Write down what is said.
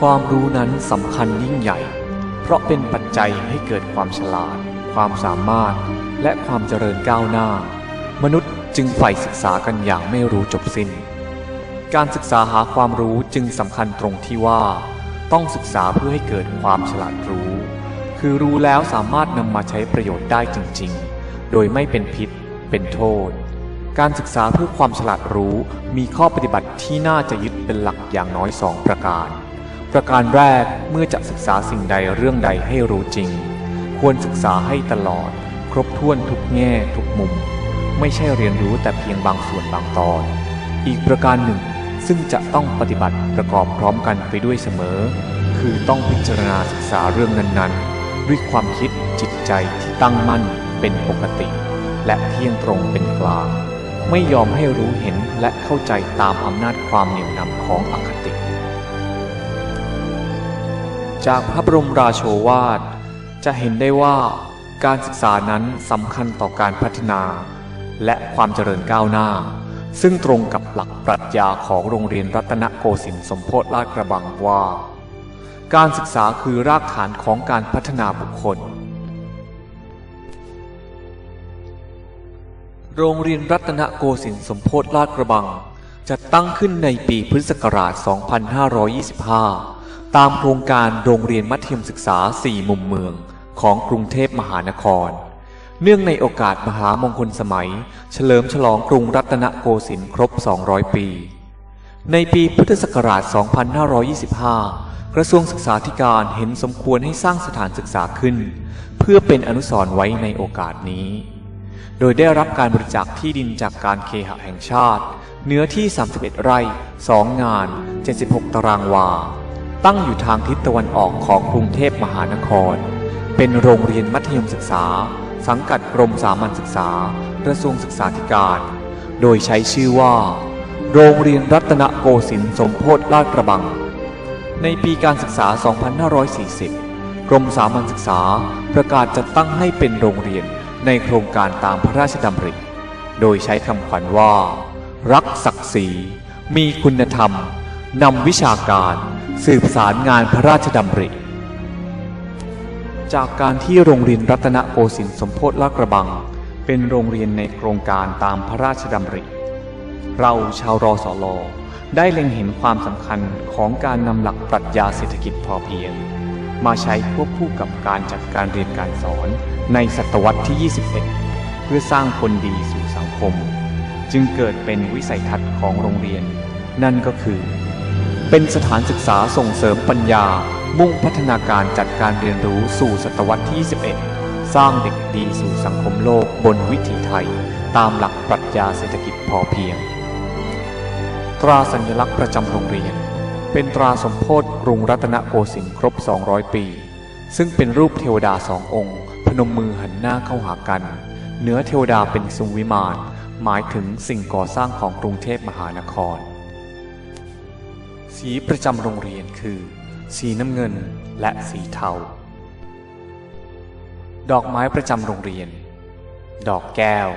ความรู้นั้นสำคัญยิ่งใหญ่ เพราะเป็นปัจจัยให้เกิดความฉลาด ความสามารถ และความเจริญก้าวหน้า มนุษย์จึงใฝ่ศึกษากันอย่างไม่รู้จบสิ้น การศึกษาหาความรู้จึงสำคัญตรงที่ว่า ต้องศึกษาเพื่อให้เกิดความฉลาดรู้ คือรู้แล้วสามารถนำมาใช้ประโยชน์ได้จริง ๆ โดยไม่เป็นพิษ เป็นโทษ การศึกษาเพื่อความฉลาดรู้มีข้อปฏิบัติที่น่าจะยึดเป็นหลักอย่างน้อยสองประการ ประการแรกเมื่อจะศึกษาสิ่งใดเรื่องใดให้รู้จริง ควรศึกษาให้ตลอด ครบถ้วนทุกแง่ทุกมุม ไม่ใช่เรียนรู้แต่เพียงบางส่วนบางตอน อีกประการหนึ่ง ซึ่งจะต้องปฏิบัติประกอบพร้อมกันไปด้วยเสมอ คือต้องพิจารณาศึกษาเรื่องนั้นๆ ด้วยความคิดจิตใจที่ตั้งมั่นเป็นปกติ และเที่ยงตรงเป็นกลางไม่ยอมให้รู้เห็นและเข้าใจตามอำนาจความเหนี่ยวนำของอค จากพระบรมราโชวาท จะเห็นได้ว่าการศึกษานั้นสำคัญต่อการพัฒนา และความเจริญก้าวหน้า ซึ่งตรงกับหลักปรัชญาของโรงเรียนรัตนโกสินทร์สมโพธิลาดกระบังว่า การศึกษาคือรากฐานของการพัฒนาบุคคล โรงเรียนรัตนโกสินทร์สมโพธิลาดกระบังจะตั้งขึ้นในปีพุทธศักราช 2525 ตามโครงการโรงเรียนมัธยมศึกษา 4 มุมเมืองของกรุงเทพมหานคร เนื่องในโอกาสมหามงคลสมัย เฉลิมฉลองกรุงรัตนโกสินทร์ครบ 200 ปี ในปีพุทธศักราช 2525 กระทรวงศึกษาธิการเห็นสมควรให้สร้างสถานศึกษาขึ้น เพื่อเป็นอนุสรณ์ไว้ในโอกาสนี้ โดยได้รับการบริจาคที่ดินจากการเคหะแห่งชาติ เนื้อที่ 31 ไร่ 2 งาน 76 ตารางวา ตั้งอยู่ทางทิศตะวันออกของกรุงเทพมหานคร เป็นโรงเรียนมัธยมศึกษา สังกัดกรมสามัญศึกษากระทรวงศึกษาธิการ โดยใช้ชื่อว่า โรงเรียนรัตนโกสินทร์สมโพธิลาดกระบัง ในปีการศึกษา 2540 กรมสามัญศึกษาประกาศจัดตั้งให้เป็นโรงเรียนในโครงการตามพระราชดำริ โดยใช้คำขวัญว่า รักศักดิ์ศรีมีคุณธรรม นำวิชาการสืบสารงานพระราชดำริ จากการที่โรงเรียนรัตนโกสินทร์สมโพธิลากระบัง เป็นโรงเรียนในโครงการตามพระราชดำริ เราชาวรอสอลอได้เล็งเห็นความสำคัญของการนำหลักปรัชญาเศรษฐกิจพอเพียง มาใช้ควบคู่กับการจัดการเรียนการสอนในศตวรรษที่ 21 เพื่อสร้างคนดีสู่สังคม จึงเกิดเป็นวิสัยทัศน์ของโรงเรียน นั่นก็คือ เป็นสถานศึกษาส่งเสริมปัญญา มุ่งพัฒนาการจัดการเรียนรู้สู่ศตวรรษที่ 21 สร้างเด็กดีสู่สังคมโลกบนวิถีไทย ตามหลักปรัชญาเศรษฐกิจพอเพียง ตราสัญลักษณ์ประจำโรงเรียน เป็นตราสมโพธิกรุงรัตนโกสินทร์ครบ 200 ปี ซึ่งเป็นรูปเทวดาสององค์ พนมมือหันหน้าเข้าหากัน เนื้อเทวดาเป็นทรงวิมานหมายถึงสิ่งก่อสร้างของกรุงเทพมหานคร สีประจำโรงเรียนคือ สีน้ำเงินและสีเทา ดอกไม้ประจำโรงเรียน ดอกแก้ว